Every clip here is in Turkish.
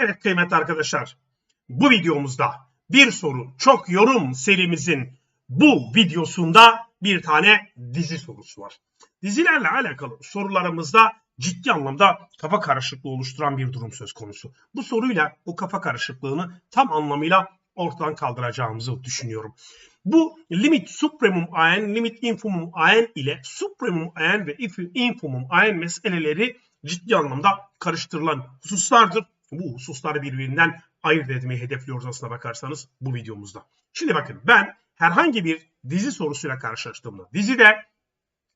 Evet kıymetli arkadaşlar, bu videomuzda bir soru çok yorum serimizin bu videosunda bir tane dizi sorusu var. Dizilerle alakalı sorularımızda ciddi anlamda kafa karışıklığı oluşturan bir durum söz konusu. Bu soruyla o kafa karışıklığını tam anlamıyla ortadan kaldıracağımızı düşünüyorum. Bu limit supremum ayen, limit infimum ayen ile supremum ayen ve infimum ayen meseleleri ciddi anlamda karıştırılan hususlardır. Bu hususları birbirinden ayırt etmeyi hedefliyoruz aslına bakarsanız bu videomuzda. Şimdi bakın ben herhangi bir dizi sorusuyla karşılaştığımda dizide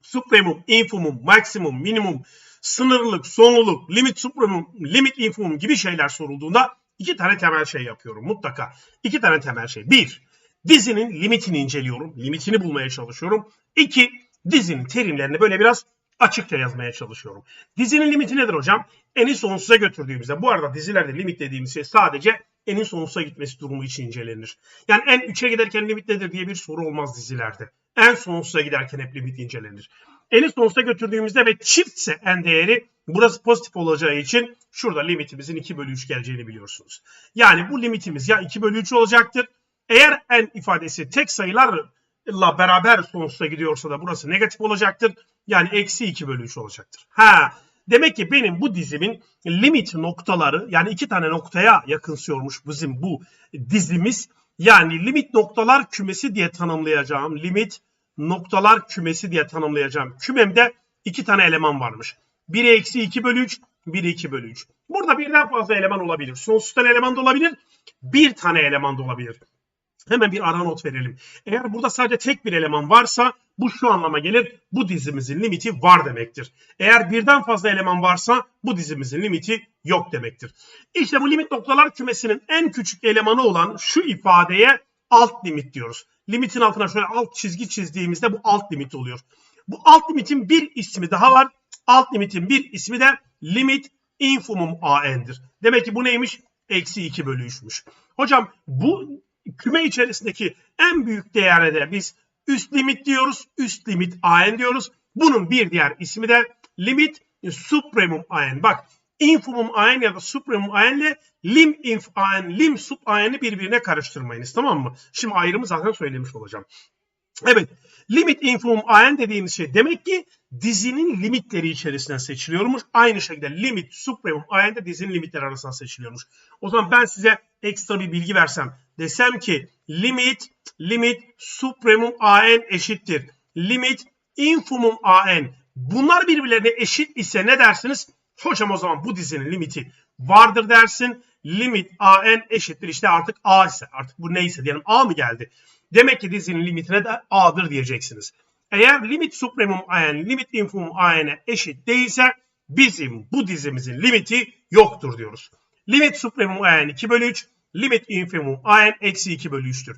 supremum, infimum, maksimum, minimum, sınırlılık, sonluluk, limit supremum, limit infimum gibi şeyler sorulduğunda iki tane temel şey yapıyorum mutlaka. İki tane temel şey. Bir, dizinin limitini inceliyorum. Limitini bulmaya çalışıyorum. İki, dizinin terimlerini böyle biraz açıkça yazmaya çalışıyorum. Dizinin limiti nedir hocam? Eni sonsuza götürdüğümüzde bu arada dizilerde limit dediğimiz şey sadece enin sonsuza gitmesi durumu için incelenir. Yani en 3'e giderken limit nedir diye bir soru olmaz dizilerde. En sonsuza giderken hep limit incelenir. Eni sonsuza götürdüğümüzde ve çiftse en değeri burası pozitif olacağı için şurada limitimizin 2 bölü 3 geleceğini biliyorsunuz. Yani bu limitimiz ya 2 bölü 3 olacaktır. Eğer en ifadesi tek sayılarla beraber sonsuza gidiyorsa da burası negatif olacaktır. Yani eksi 2 bölü 3 olacaktır. Ha, demek ki benim bu dizimin limit noktaları yani iki tane noktaya yakınsıyormuş bizim bu dizimiz. Yani limit noktalar kümesi diye tanımlayacağım. Limit noktalar kümesi diye tanımlayacağım. Kümemde iki tane eleman varmış. Biri eksi 2 bölü 3, biri 2 bölü 3. Burada birden fazla eleman olabilir. Sonsuzdan eleman da olabilir. Bir tane eleman da olabilir. Hemen bir ara not verelim. Eğer burada sadece tek bir eleman varsa bu şu anlama gelir. Bu dizimizin limiti var demektir. Eğer birden fazla eleman varsa bu dizimizin limiti yok demektir. İşte bu limit noktalar kümesinin en küçük elemanı olan şu ifadeye alt limit diyoruz. Limitin altına şöyle alt çizgi çizdiğimizde bu alt limit oluyor. Bu alt limitin bir ismi daha var. Alt limitin bir ismi de limit infimum an'dir. Demek ki bu neymiş? Eksi 2 bölü 3'müş. Hocam bu küme içerisindeki en büyük değere de biz üst limit diyoruz. Üst limit an diyoruz. Bunun bir diğer ismi de limit supremum an. Bak infimum an ya da supremum an ile lim inf an, lim sup an'ı birbirine karıştırmayınız tamam mı? Şimdi ayrımı zaten söylemiş olacağım. Evet. Limit infimum an dediğimiz şey demek ki dizinin limitleri içerisinden seçiliyormuş. Aynı şekilde limit supremum an de dizinin limitleri arasından seçiliyormuş. O zaman ben size ekstra bir bilgi versem desem ki limit limit supremum an eşittir. Limit infimum an. Bunlar birbirlerine eşit ise ne dersiniz? Hocam o zaman bu dizinin limiti vardır dersin. Limit an eşittir işte artık a ise artık bu neyse diyelim a mı geldi? Demek ki dizinin limitine de a'dır diyeceksiniz. Eğer limit supremum an limit infimum an'e eşit değilse bizim bu dizimizin limiti yoktur diyoruz. Limit supremum an 2 bölü 3 limit infimum an eksi 2 bölü 3'tür.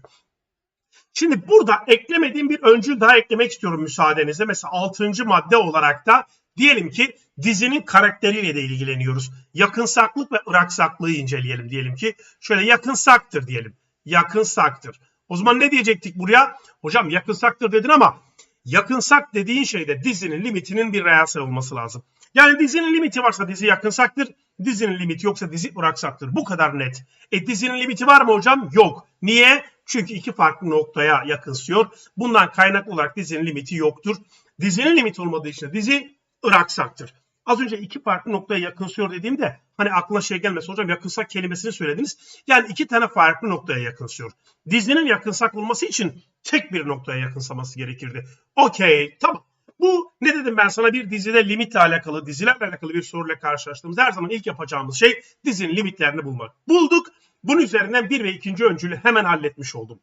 Şimdi burada eklemediğim bir öncül daha eklemek istiyorum müsaadenizle. Mesela 6. madde olarak da diyelim ki dizinin karakteriyle de ilgileniyoruz. Yakınsaklık ve ıraksaklığı inceleyelim diyelim ki. Şöyle yakınsaktır diyelim. Yakınsaktır. O zaman ne diyecektik buraya? Hocam yakınsaktır dedin ama yakınsak dediğin şeyde dizinin limitinin bir reel olması lazım. Yani dizinin limiti varsa dizi yakınsaktır. Dizinin limiti yoksa dizi ıraksaktır. Bu kadar net. E dizinin limiti var mı hocam? Yok. Niye? Çünkü iki farklı noktaya yakınsıyor. Bundan kaynaklı olarak dizinin limiti yoktur. Dizinin limiti olmadığı için dizi ıraksaktır. Az önce iki farklı noktaya yakınsıyor dediğimde hani aklına şey gelmesi hocam yakınsak kelimesini söylediniz. Yani iki tane farklı noktaya yakınsıyor. Dizinin yakınsak olması için tek bir noktaya yakınsaması gerekirdi. Okey tamam. Bu ne dedim ben sana bir dizide limitle alakalı, dizilerle alakalı bir soruyla karşılaştığımızda her zaman ilk yapacağımız şey dizinin limitlerini bulmak. Bulduk. Bunun üzerinden bir ve ikinci öncülü hemen halletmiş oldum.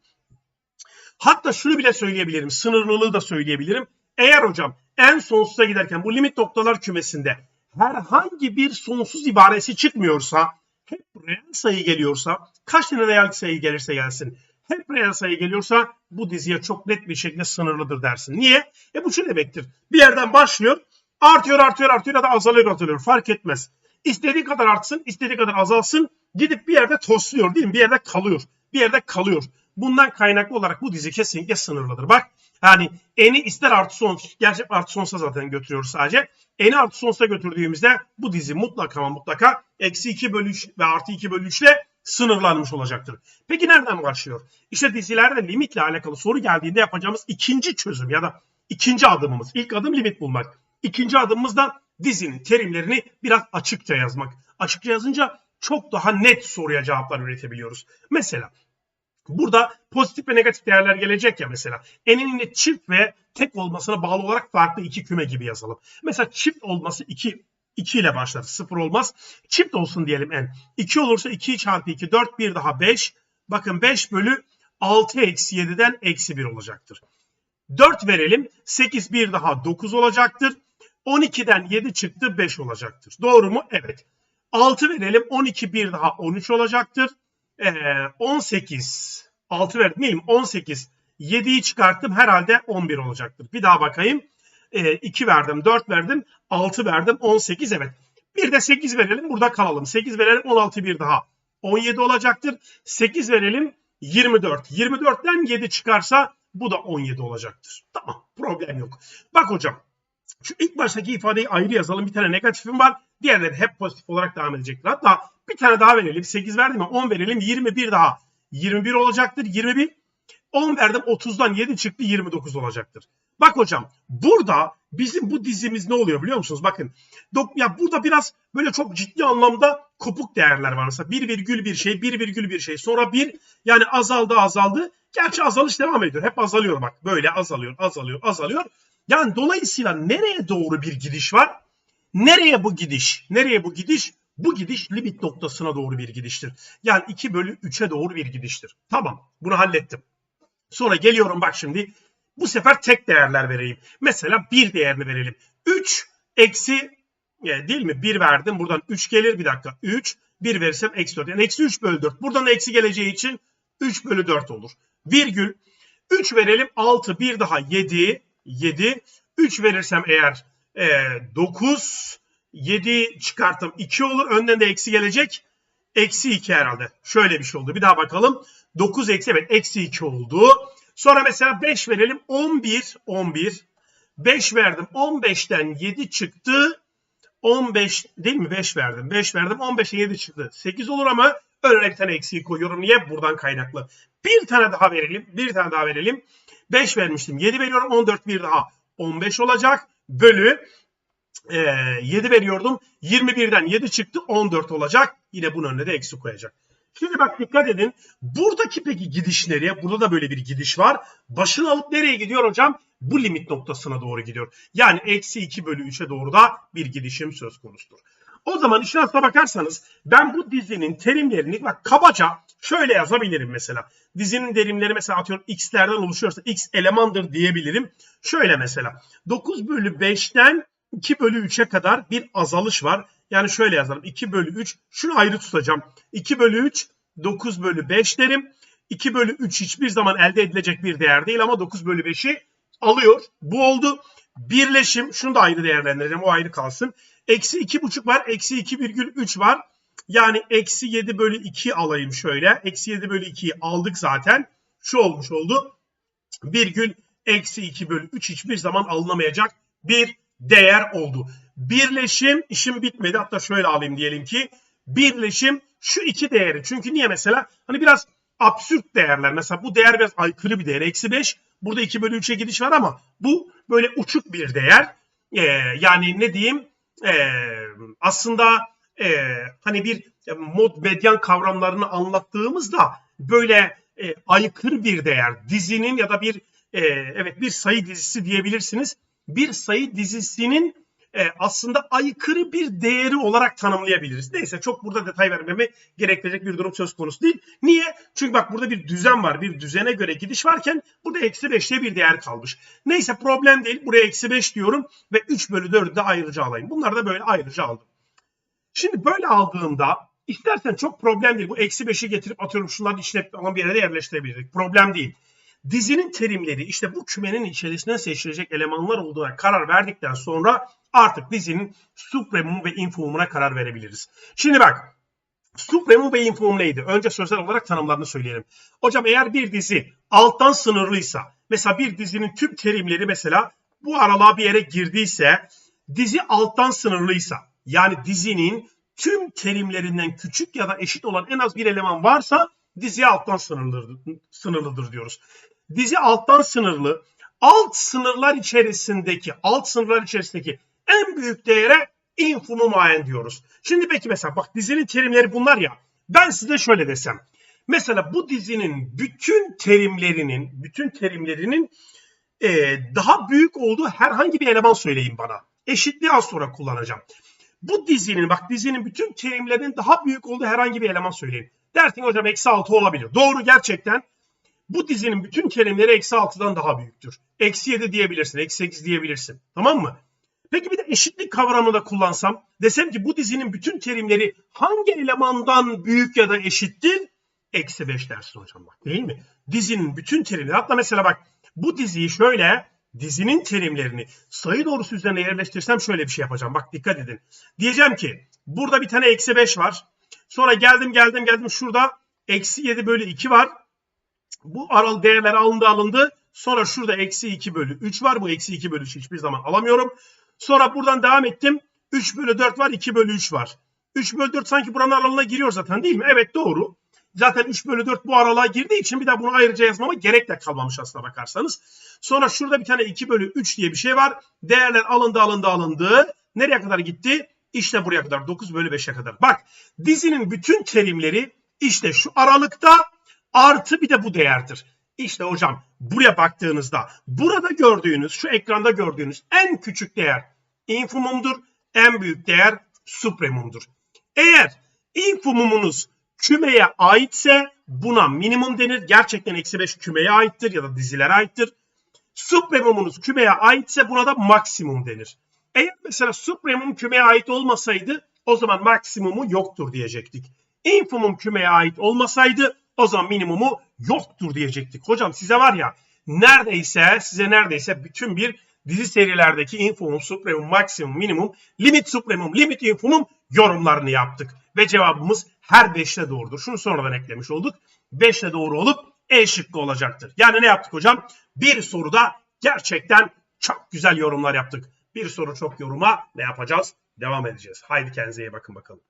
Hatta şunu bile söyleyebilirim. Sınırlılığı da söyleyebilirim. Eğer hocam en sonsuza giderken bu limit noktalar kümesinde herhangi bir sonsuz ibaresi çıkmıyorsa hep reel sayı geliyorsa kaç tane reel sayı gelirse gelsin hep reel sayı geliyorsa bu diziye çok net bir şekilde sınırlıdır dersin. Niye? E bu şu demektir. Bir yerden başlıyor artıyor artıyor artıyor ya da azalıyor azalıyor fark etmez. İstediği kadar artsın istediği kadar azalsın gidip bir yerde tosluyor değil mi? Bir yerde kalıyor. Bir yerde kalıyor. Bundan kaynaklı olarak bu dizi kesinlikle sınırlıdır. Bak Yani eni ister artı son, gerçi artı sonsuza zaten götürüyoruz sadece. Eni artı sonsuza götürdüğümüzde bu dizi mutlaka ama mutlaka eksi 2 bölü 3 ve artı 2 bölü 3 ile sınırlanmış olacaktır. Peki nereden başlıyor? İşte dizilerde limitle alakalı soru geldiğinde yapacağımız ikinci çözüm ya da ikinci adımımız. İlk adım limit bulmak. İkinci adımımız da dizinin terimlerini biraz açıkça yazmak. Açıkça yazınca çok daha net soruya cevaplar üretebiliyoruz. Mesela burada pozitif ve negatif değerler gelecek ya mesela. N'in de çift ve tek olmasına bağlı olarak farklı iki küme gibi yazalım. Mesela çift olması 2 2 ile başlar. 0 olmaz. Çift olsun diyelim n. 2 olursa 2 çarpı 2 4 bir daha 5. Bakın 5 bölü 6 eksi 7'den eksi 1 olacaktır. 4 verelim. 8 bir daha 9 olacaktır. 12'den 7 çıktı 5 olacaktır. Doğru mu? Evet. 6 verelim. 12 bir daha 13 olacaktır. Ee, 18 6 verdim mi? 18 7'yi çıkarttım herhalde 11 olacaktır. Bir daha bakayım. Ee, 2 verdim 4 verdim 6 verdim 18 evet. Bir de 8 verelim burada kalalım. 8 verelim 16 bir daha 17 olacaktır. 8 verelim 24. 24'ten 7 çıkarsa bu da 17 olacaktır. Tamam problem yok. Bak hocam şu ilk baştaki ifadeyi ayrı yazalım. Bir tane negatifim var. Diğerleri hep pozitif olarak devam edecektir. Hatta bir tane daha verelim. 8 verdim mi? 10 verelim. 21 daha. 21 olacaktır. 21. 10 verdim. 30'dan 7 çıktı. 29 olacaktır. Bak hocam burada bizim bu dizimiz ne oluyor biliyor musunuz? Bakın ya burada biraz böyle çok ciddi anlamda kopuk değerler var. Mesela bir virgül bir şey, bir virgül bir şey. Sonra bir yani azaldı azaldı. Gerçi azalış devam ediyor. Hep azalıyor bak. Böyle azalıyor, azalıyor, azalıyor. Yani dolayısıyla nereye doğru bir gidiş var? Nereye bu gidiş? Nereye bu gidiş? Bu gidiş limit noktasına doğru bir gidiştir. Yani 2 bölü 3'e doğru bir gidiştir. Tamam bunu hallettim. Sonra geliyorum bak şimdi. Bu sefer tek değerler vereyim. Mesela bir değerini verelim. 3 eksi e, değil mi? 1 verdim. Buradan 3 gelir. Bir dakika. 3. 1 verirsem eksi 4. Yani eksi 3 bölü 4. Buradan eksi geleceği için 3 bölü 4 olur. Virgül. 3 verelim. 6. Bir daha 7. 7. 3 verirsem eğer e, 9. 7 çıkarttım 2 olur. Önden de eksi gelecek. Eksi 2 herhalde. Şöyle bir şey oldu. Bir daha bakalım. 9 eksi evet eksi 2 oldu. Sonra mesela 5 verelim. 11. 11. 5 verdim. 15'ten 7 çıktı. 15 değil mi? 5 verdim. 5 verdim. 15'e 7 çıktı. 8 olur ama önüne bir tane eksiği koyuyorum. Niye? Buradan kaynaklı. Bir tane daha verelim. Bir tane daha verelim. 5 vermiştim. 7 veriyorum. 14 bir daha. 15 olacak. Bölü e, 7 veriyordum. 21'den 7 çıktı 14 olacak. Yine bunun önüne de eksi koyacak. Şimdi bak dikkat edin. Buradaki peki gidiş nereye? Burada da böyle bir gidiş var. Başını alıp nereye gidiyor hocam? Bu limit noktasına doğru gidiyor. Yani eksi 2 bölü 3'e doğru da bir gidişim söz konusudur. O zaman işin aslına bakarsanız ben bu dizinin terimlerini bak kabaca şöyle yazabilirim mesela. Dizinin terimleri mesela atıyorum x'lerden oluşuyorsa x elemandır diyebilirim. Şöyle mesela 9 bölü 5'ten 2 bölü 3'e kadar bir azalış var. Yani şöyle yazalım 2 bölü 3 şunu ayrı tutacağım. 2 bölü 3 9 bölü 5 derim. 2 bölü 3 hiçbir zaman elde edilecek bir değer değil ama 9 bölü 5'i alıyor. Bu oldu. Birleşim şunu da ayrı değerlendireceğim o ayrı kalsın. Eksi 2,5 var. Eksi 2,3 var. Yani eksi 7 bölü 2 alayım şöyle. Eksi 7 bölü 2'yi aldık zaten. Şu olmuş oldu. Virgül eksi 2 bölü 3 hiçbir zaman alınamayacak bir değer oldu. Birleşim işim bitmedi. Hatta şöyle alayım diyelim ki birleşim şu iki değeri. Çünkü niye mesela hani biraz absürt değerler. Mesela bu değer biraz aykırı bir değer. Eksi 5. Burada 2 bölü 3'e gidiş var ama bu böyle uçuk bir değer. Ee, yani ne diyeyim e, aslında e, hani bir mod medyan kavramlarını anlattığımızda böyle e, aykırı bir değer dizinin ya da bir e, evet bir sayı dizisi diyebilirsiniz bir sayı dizisinin e, aslında aykırı bir değeri olarak tanımlayabiliriz. Neyse çok burada detay vermemi gerektirecek bir durum söz konusu değil. Niye? Çünkü bak burada bir düzen var. Bir düzene göre gidiş varken burada eksi 5'te bir değer kalmış. Neyse problem değil. Buraya eksi 5 diyorum ve 3 bölü 4'ü de ayrıca alayım. Bunları da böyle ayrıca aldım. Şimdi böyle aldığımda istersen çok problem değil. Bu eksi 5'i getirip atıyorum şunları işlep bir yere de yerleştirebiliriz. Problem değil dizinin terimleri işte bu kümenin içerisinden seçilecek elemanlar olduğuna karar verdikten sonra artık dizinin supremum ve infimumuna karar verebiliriz. Şimdi bak Supremum ve infimum neydi? Önce sözel olarak tanımlarını söyleyelim. Hocam eğer bir dizi alttan sınırlıysa, mesela bir dizinin tüm terimleri mesela bu aralığa bir yere girdiyse, dizi alttan sınırlıysa, yani dizinin tüm terimlerinden küçük ya da eşit olan en az bir eleman varsa dizi alttan sınırlıdır, sınırlıdır diyoruz. Dizi alttan sınırlı, alt sınırlar içerisindeki, alt sınırlar içerisindeki en büyük değere infimum ayen diyoruz. Şimdi peki mesela bak dizinin terimleri bunlar ya. Ben size şöyle desem. Mesela bu dizinin bütün terimlerinin, bütün terimlerinin e, daha büyük olduğu herhangi bir eleman söyleyin bana. Eşitliği az sonra kullanacağım. Bu dizinin bak dizinin bütün terimlerinin daha büyük olduğu herhangi bir eleman söyleyin. Dersin hocam eksi 6 olabilir. Doğru gerçekten bu dizinin bütün terimleri eksi 6'dan daha büyüktür. Eksi 7 diyebilirsin, eksi 8 diyebilirsin. Tamam mı? Peki bir de eşitlik kavramını da kullansam. Desem ki bu dizinin bütün terimleri hangi elemandan büyük ya da eşittir? Eksi 5 dersin hocam bak değil mi? Dizinin bütün terimleri. Hatta mesela bak bu diziyi şöyle dizinin terimlerini sayı doğrusu üzerine yerleştirsem şöyle bir şey yapacağım. Bak dikkat edin. Diyeceğim ki burada bir tane eksi 5 var. Sonra geldim geldim geldim şurada eksi 7 bölü 2 var. Bu aral değerler alındı alındı. Sonra şurada eksi 2 bölü 3 var. Bu eksi 2 bölü 3 hiçbir zaman alamıyorum. Sonra buradan devam ettim. 3 bölü 4 var 2 bölü 3 var. 3 bölü 4 sanki buranın aralığına giriyor zaten değil mi? Evet doğru. Zaten 3 bölü 4 bu aralığa girdiği için bir daha bunu ayrıca yazmama gerek de kalmamış aslına bakarsanız. Sonra şurada bir tane 2 bölü 3 diye bir şey var. Değerler alındı alındı alındı. Nereye kadar gitti? İşte buraya kadar 9 bölü 5'e kadar. Bak dizinin bütün terimleri işte şu aralıkta artı bir de bu değerdir. İşte hocam buraya baktığınızda burada gördüğünüz şu ekranda gördüğünüz en küçük değer infimumdur. En büyük değer supremumdur. Eğer infimumunuz kümeye aitse buna minimum denir. Gerçekten eksi 5 kümeye aittir ya da dizilere aittir. Supremumunuz kümeye aitse buna da maksimum denir. Eğer mesela supremum kümeye ait olmasaydı o zaman maksimumu yoktur diyecektik. Infimum kümeye ait olmasaydı o zaman minimumu yoktur diyecektik. Hocam size var ya neredeyse size neredeyse bütün bir dizi serilerdeki infimum, supremum, maksimum, minimum, limit supremum, limit infimum yorumlarını yaptık. Ve cevabımız her 5'te doğrudur. Şunu sonradan eklemiş olduk. 5'te doğru olup E şıkkı olacaktır. Yani ne yaptık hocam? Bir soruda gerçekten çok güzel yorumlar yaptık. Bir soru çok yoruma ne yapacağız? Devam edeceğiz. Haydi kendinize iyi bakın bakalım.